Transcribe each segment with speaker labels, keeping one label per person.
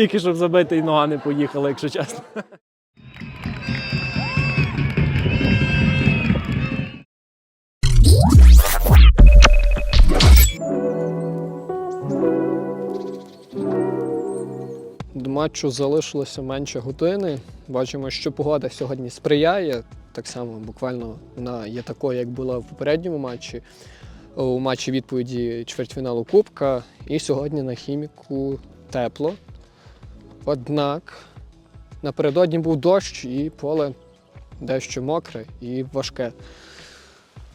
Speaker 1: тільки щоб забити і нога не поїхала, якщо чесно. До матчу залишилося менше години. Бачимо, що погода сьогодні сприяє. Так само буквально вона є такою, як була в попередньому матчі, у матчі відповіді чвертьфіналу Кубка. І сьогодні на хіміку тепло. Однак напередодні був дощ і поле дещо мокре і важке.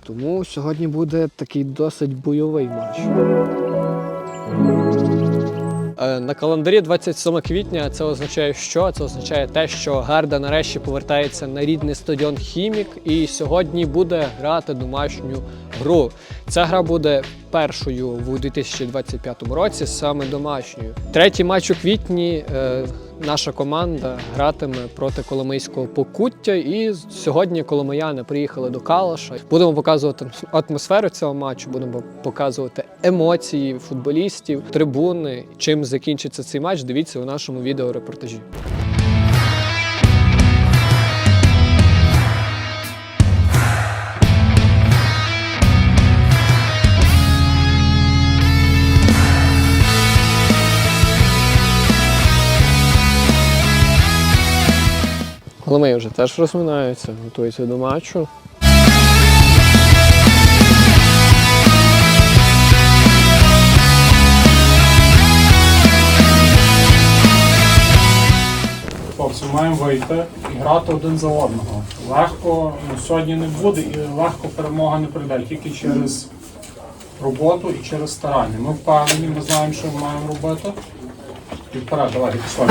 Speaker 1: Тому сьогодні буде такий досить бойовий матч. Е, На календарі 27 квітня це означає що? Це означає те, що Гарда нарешті повертається на рідний стадіон Хімік і сьогодні буде грати домашню гру. Ця гра буде першою в 2025 році, саме домашньою. Третій матч у квітні е, наша команда гратиме проти Коломийського покуття. І сьогодні коломияни приїхали до Калаша. Будемо показувати атмосферу цього матчу, будемо показувати емоції футболістів, трибуни. Чим закінчиться цей матч? Дивіться у нашому відеорепортажі. Коломиї вже теж розминаються, готуються до матчу.
Speaker 2: Хлопці, маємо вийти і грати один за одного. Легко ну, сьогодні не буде і легко перемога не прийде, тільки через роботу і через старання. Ми впевнені, ми знаємо, що ми маємо робити. І вперед, давай, пішли.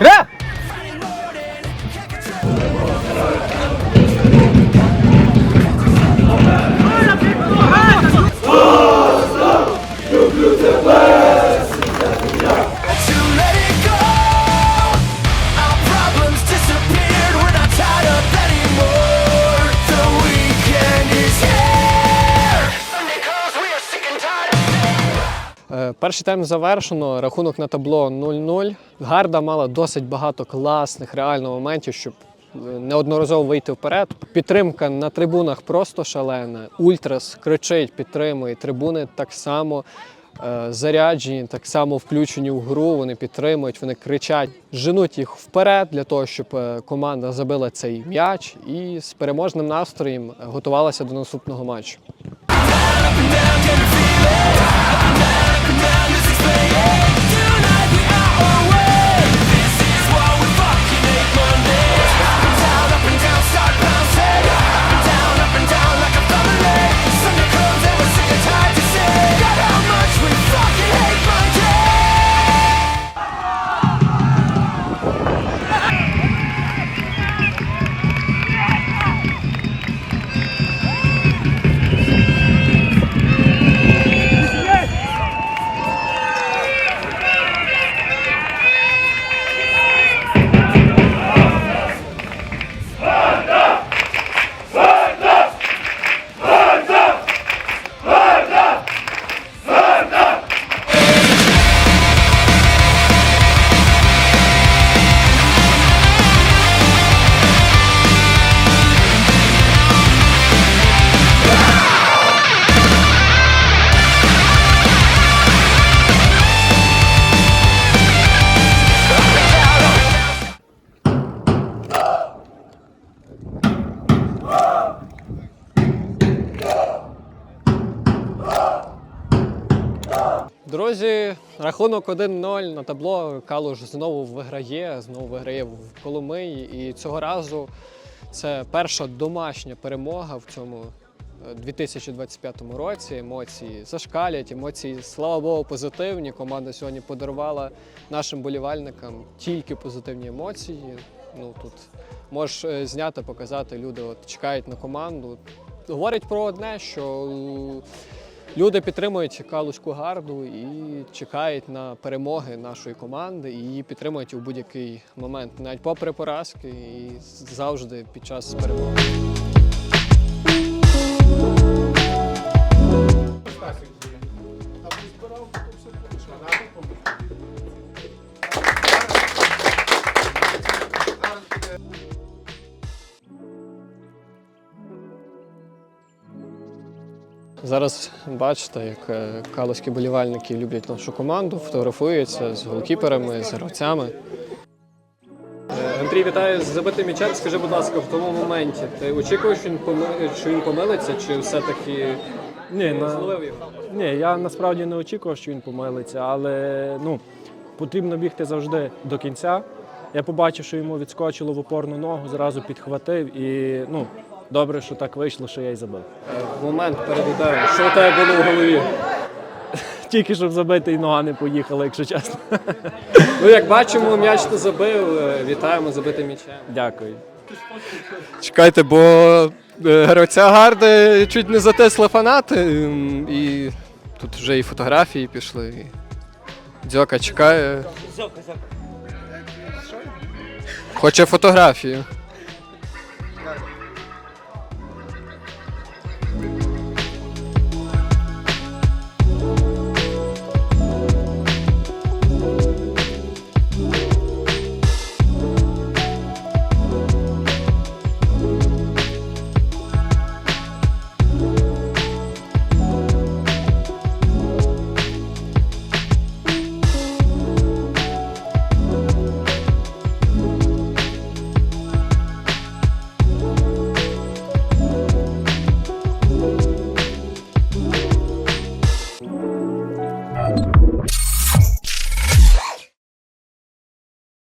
Speaker 1: 그래! Перший тайм завершено, рахунок на табло 0-0. Гарда мала досить багато класних реально моментів, щоб е, неодноразово вийти вперед. Підтримка на трибунах просто шалена. Ультрас кричить, підтримує. Трибуни так само е, заряджені, так само включені в гру. Вони підтримують, вони кричать, женуть їх вперед для того, щоб е, команда забила цей м'яч і з переможним настроєм готувалася до наступного матчу. Рахунок 1-0 на табло. Калуш знову виграє, знову виграє в Коломиї. І цього разу це перша домашня перемога в цьому е, 2025 році. Емоції зашкалять, емоції, слава Богу, позитивні. Команда сьогодні подарувала нашим болівальникам тільки позитивні емоції. Ну тут можеш е, зняти, показати. Люди от чекають на команду. Говорить про одне, що е, Люди підтримують Калузьку гарду і чекають на перемоги нашої команди і її підтримують у будь-який момент, навіть попри поразки, і завжди під час перемоги. Зараз бачите, як е, калузькі болівальники люблять нашу команду, фотографуються з голкіперами, з гравцями. Андрій, вітаю з забитим м'ячем. Скажи, будь ласка, в тому моменті ти очікуєш, що він що він помилиться, чи все-таки
Speaker 2: Ні, на...
Speaker 1: його?
Speaker 2: Ні, я насправді не очікував, що він помилиться, але ну, потрібно бігти завжди до кінця. Я побачив, що йому відскочило в опорну ногу, зразу підхватив і ну, добре, що так вийшло, що я й забив.
Speaker 1: Е, Момент перед ударом. Що у тебе було в голові?
Speaker 2: Тільки щоб забити, і нога не поїхала, якщо чесно.
Speaker 1: Ну, як бачимо, м'яч ти забив. Е, Вітаємо з забитим м'ячем.
Speaker 2: Дякую.
Speaker 1: Чекайте, бо е, гравця гарди чуть не затисли фанати, і тут вже і фотографії пішли. І... Дзьока чекає. Хоче фотографію.